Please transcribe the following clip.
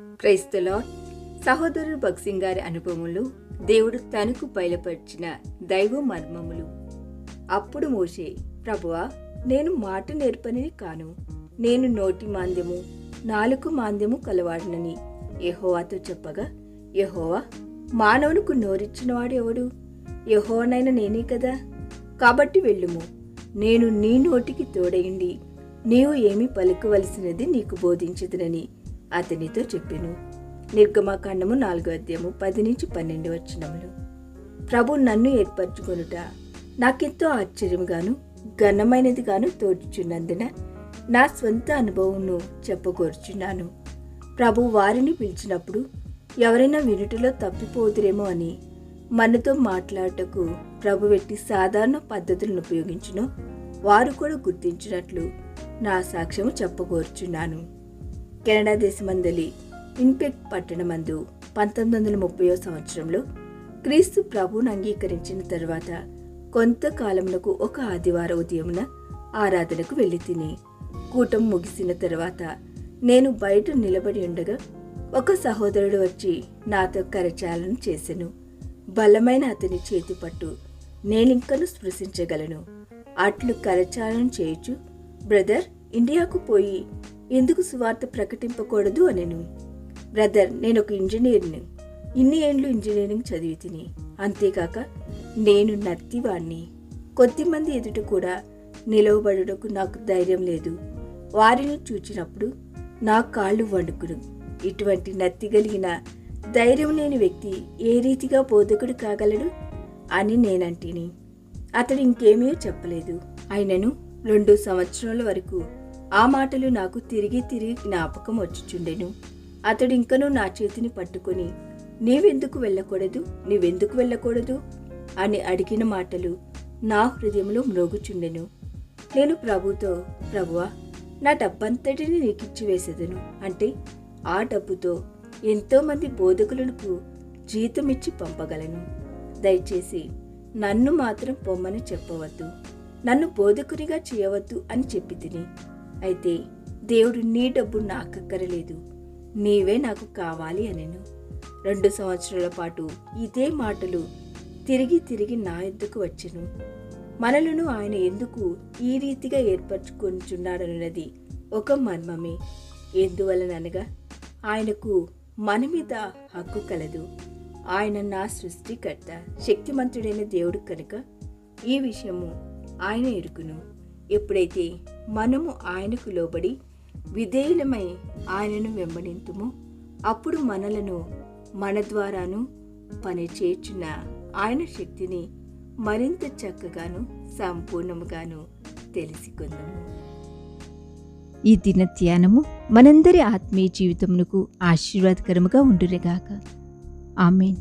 క్రైస్తలో సహోదరుడు భక్సింగ్ గారి అనుభవములు దేవుడు తనకు బయలుపరిచిన దైవ మర్మములు. అప్పుడు మోషే ప్రభువా నేను మాట నేర్పనిది కాను. నేను నోటి మాంద్యము నాలుగు మాంద్యము కలవాడనని యహోవాతో చెప్పగా యహోవా మానవునికి నోరిచ్చినవాడు ఎవడు? యహోనైనా నేనే కదా. కాబట్టి వెళ్ళుము. నేను నీ నోటికి తోడయండి. నీవు ఏమి పలుకవలసినది నీకు బోధించదునని అతనితో చెప్పెను. నిర్గమాకాండము నాలుగో అధ్యాయము పది నుంచి పన్నెండు వచ్చినములు ప్రభు నన్ను ఏర్పరచుకొనుట నాకెంతో ఆశ్చర్యంగాను ఘనమైనదిగాను తోచుచున్నందున నా స్వంత అనుభవంను చెప్పగోరుచున్నాను. ప్రభు వారిని పిలిచినప్పుడు ఎవరైనా వినుటలో తప్పిపోదురేమో అని మనతో మాట్లాడటకు ప్రభు పెట్టి సాధారణ పద్ధతులను ఉపయోగించును వారు కూడా గుర్తించినట్లు నా సాక్ష్యము చెప్పగోరుచున్నాను. కెనడా దేశమందలి ఇన్పెక్ పట్టణమందు పంతొమ్మిది వందల ముప్పయో సంవత్సరంలో క్రీస్తు ప్రభువును అంగీకరించిన తర్వాత కొంతకాలమునకు ఒక ఆదివారం ఉదయమున ఆరాధనకు వెళ్ళి తిని కూటం ముగిసిన తర్వాత నేను బయట నిలబడి ఉండగా ఒక సహోదరుడు వచ్చి నాతో కరచాలను చేసెను. బలమైన అతని చేతి పట్టు నేనింకను స్పృశించగలను. అట్లు కరచాలను చేయుచు బ్రదర్ ఇండియాకు పోయి ఎందుకు సువార్త ప్రకటింపకూడదు అనెను. బ్రదర్ నేను ఒక ఇంజనీర్ని. ఇన్ని ఏండ్లు ఇంజనీరింగ్ చదివి తిని. అంతేకాక నేను నత్తివాణ్ణి కొద్దిమంది ఎదుట కూడా నిలవబడుటకు నాకు ధైర్యం లేదు. వారిని చూచినప్పుడు నా కాళ్ళు వణుకును. ఇటువంటి నత్తి కలిగిన ధైర్యం లేని వ్యక్తి ఏ రీతిగా బోధకుడు కాగలడు? అని నేనంటిని. అతడు ఇంకేమీ చెప్పలేదు. ఆయనను రెండు సంవత్సరాల వరకు ఆ మాటలు నాకు తిరిగి తిరిగి జ్ఞాపకం వచ్చుచుండెను. అతడు ఇంకనూ నా చేతిని పట్టుకొని నీవెందుకు వెళ్ళకూడదు? నీవెందుకు వెళ్ళకూడదు? అని అడిగిన మాటలు నా హృదయంలో మ్రోగుచుండెను. నేను ప్రభుతో ప్రభువా నా డబ్బంతటిని నీకిచ్చి వేసేదను అంటే ఆ డబ్బుతో ఎంతోమంది బోధకులకు జీతం ఇచ్చి పంపగలను. దయచేసి నన్ను మాత్రం పొమ్మని చెప్పవద్దు. నన్ను బోధకునిగా చేయవద్దు అని చెప్పి తిని అయితే దేవుడు నీ డబ్బు నాకక్కరలేదు. నీవే నాకు కావాలి అనెను. రెండు సంవత్సరాల పాటు ఇదే మాటలు తిరిగి తిరిగి నా ఎద్దుకు వచ్చెను? మనలను ఆయన ఎందుకు ఈ రీతిగా ఏర్పరచుకొనిచున్నాడన్నది ఒక మర్మమే. ఎందువలననగా ఆయనకు మన మీద హక్కు కలదు. ఆయన నా సృష్టికర్త శక్తిమంతుడైన దేవుడు కనుక ఈ విషయము ఆయన ఎరుకును ఎప్పుడైతే మనము ఆయనకు లోబడి విధేయులమై ఆయనను వెంబడింతుమో అప్పుడు మనలను మన ద్వారాను పని చేర్చున్న ఆయన శక్తిని మరింత చక్కగాను సంపూర్ణముగాను తెలుసుకుందాము. ఈ దిన ధ్యానము మనందరి ఆత్మీయ జీవితమునకు ఆశీర్వాదకరముగా ఉండునుగాక. ఆమెన్.